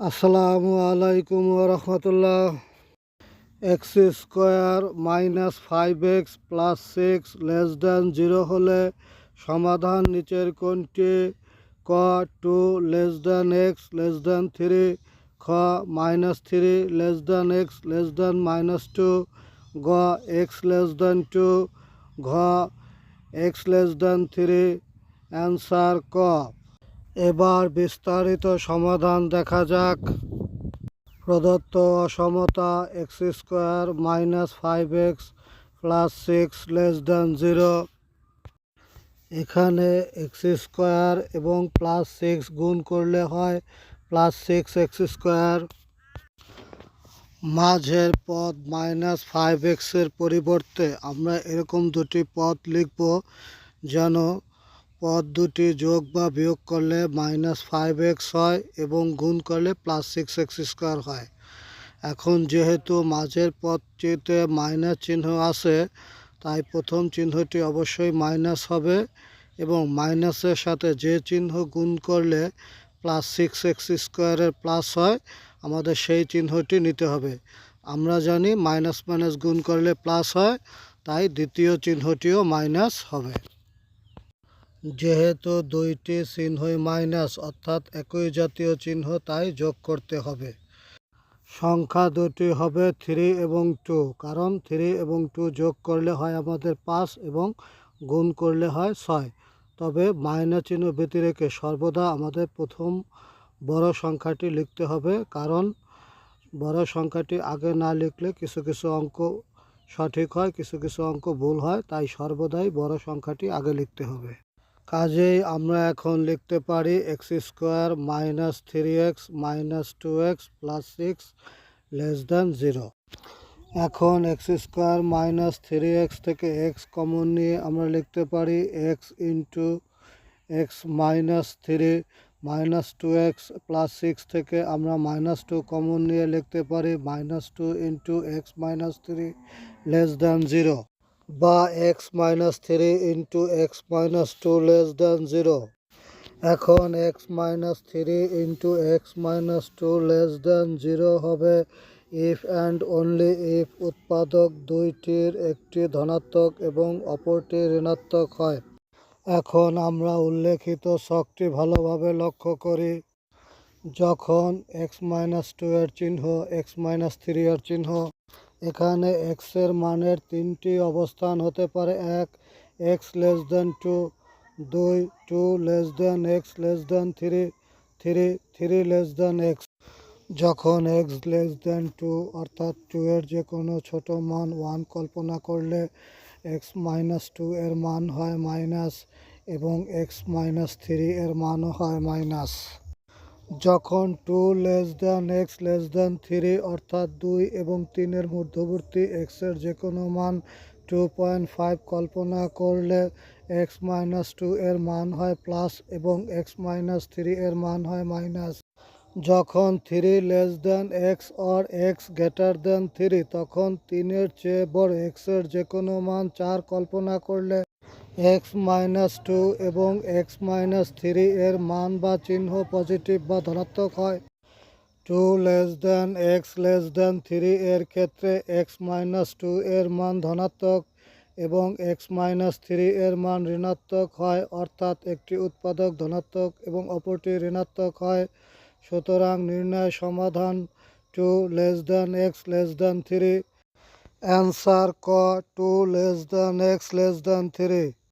আসসালামু আলাইকুম রহমতুল্লাহ। X square minus five x plus six less than zero হলে সমাধান নিচের কোনটি ক two less than x less than three খ minus three less than x less than minus two গ এক্স লেস দ্যান টু ঘ x less than three answer ক। এবার বিস্তারিত সমাধান দেখা যাক। প্রদত্ত অসমতা x square minus five x plus six less than zero. এখানে এক্স স্কোয়ার এবং প্লাস সিক্স গুণ করলে হয় প্লাস সিক্স এক্স স্কোয়ার। মাঝের পদ মাইনাস ফাইভ এক্সের পরিবর্তে আমরা এরকম দুটি পদ লিখব যেন পদ দুটি যোগ বা বিয়োগ করলে মাইনাস ফাইভ এক্স হয় এবং গুণ করলে প্লাস সিক্স এক্স স্কোয়ার হয়। এখন যেহেতু মাঝের পদটিতে মাইনাস চিহ্ন আছে, তাই প্রথম চিহ্নটি অবশ্যই মাইনাস হবে এবং মাইনাসের সাথে যে চিহ্ন গুণ করলে প্লাস সিক্স এক্স স্কোয়ারের প্লাস হয়, আমাদের সেই চিহ্নটি নিতে হবে। আমরা জানি মাইনাস মাইনাস গুণ করলে প্লাস হয়, তাই দ্বিতীয় চিহ্নটিও মাইনাস হবে। যেহেতু দুইটি চিহ্নই মাইনাস, অর্থাৎ একই জাতীয় চিহ্ন, তাই যোগ করতে হবে। সংখ্যা দুটি হবে থ্রি এবং টু, কারণ থ্রি এবং টু যোগ করলে হয় আমাদের পাঁচ এবং গুণ করলে হয় ছয়। তবে মাইনাস চিহ্ন ব্যতি রেখে সর্বদা আমাদের প্রথম বড় সংখ্যাটি লিখতে হবে, কারণ বড় সংখ্যাটি আগে না লিখলে কিছু কিছু অঙ্ক সঠিক হয়, কিছু কিছু অঙ্ক ভুল হয়, তাই সর্বদাই বড় সংখ্যাটি আগে লিখতে হবে। কাজেই আমরা এখন লিখতে পারি x square minus three x minus two x plus six less than zero. এখন x square minus three x থেকে এক্স কমন নিয়ে আমরা লিখতে পারি x into x minus three minus two x plus six থেকে আমরা মাইনাস টু কমন নিয়ে লিখতে পারি minus two into x minus three less than zero. বা x minus three into x minus two less than zero. এখন x minus three into x minus two less than zero হবে if and only if উৎপাদক দুইটির একটি ধনাত্মক এবং অপরটি ঋণাত্মক হয়। এখন আমরা উল্লেখিত ছকটি ভালোভাবে লক্ষ্য করি। যখন এক্স মাইনাস টু এর চিহ্ন, এক্স মাইনাস থ্রি এর চিহ্ন এখানে এক্সের মানের তিনটি অবস্থান হতে পারে। এক এক্স লেস দেন টু দুই two less than x less than three three three less than x যখন এক্স লেস দেন টু অর্থাৎ টু এর যে কোনো ছোট মান ওয়ান কল্পনা করলে এক্স মাইনাস টু এর মান হয় মাইনাস এবং এক্স মাইনাস থ্রি এর মানও হয় মাইনাস যখন two less than x less than three অর্থাৎ দুই এবং তিনের মধ্যবর্তী এক্সের যে কোনো মান টু পয়েন্ট ফাইভ কল্পনা করলে এক্স মাইনাস টু এর মান হয় প্লাস এবং এক্স মাইনাস থ্রি এর মান হয় মাইনাস। যখন three less than x or x greater than three, তখন তিনের চেয়ে বড় এক্সের যে কোনো মান চার কল্পনা করলে এক্স মাইনাস টু এবং এক্স মাইনাস থ্রি এর মান বা চিহ্ন পজিটিভ বা ধনাত্মক হয়। Two less than x less than three এর ক্ষেত্রে এক্স মাইনাস টু এর মান ধনাত্মক এবং এক্স মাইনাস থ্রি এর মান ঋণাত্মক হয়, অর্থাৎ একটি উৎপাদক ধনাত্মক এবং অপরটি ঋণাত্মক হয়। সুতরাং নির্ণয় সমাধান two less than x less than three. Answer ক, two less than x less than three.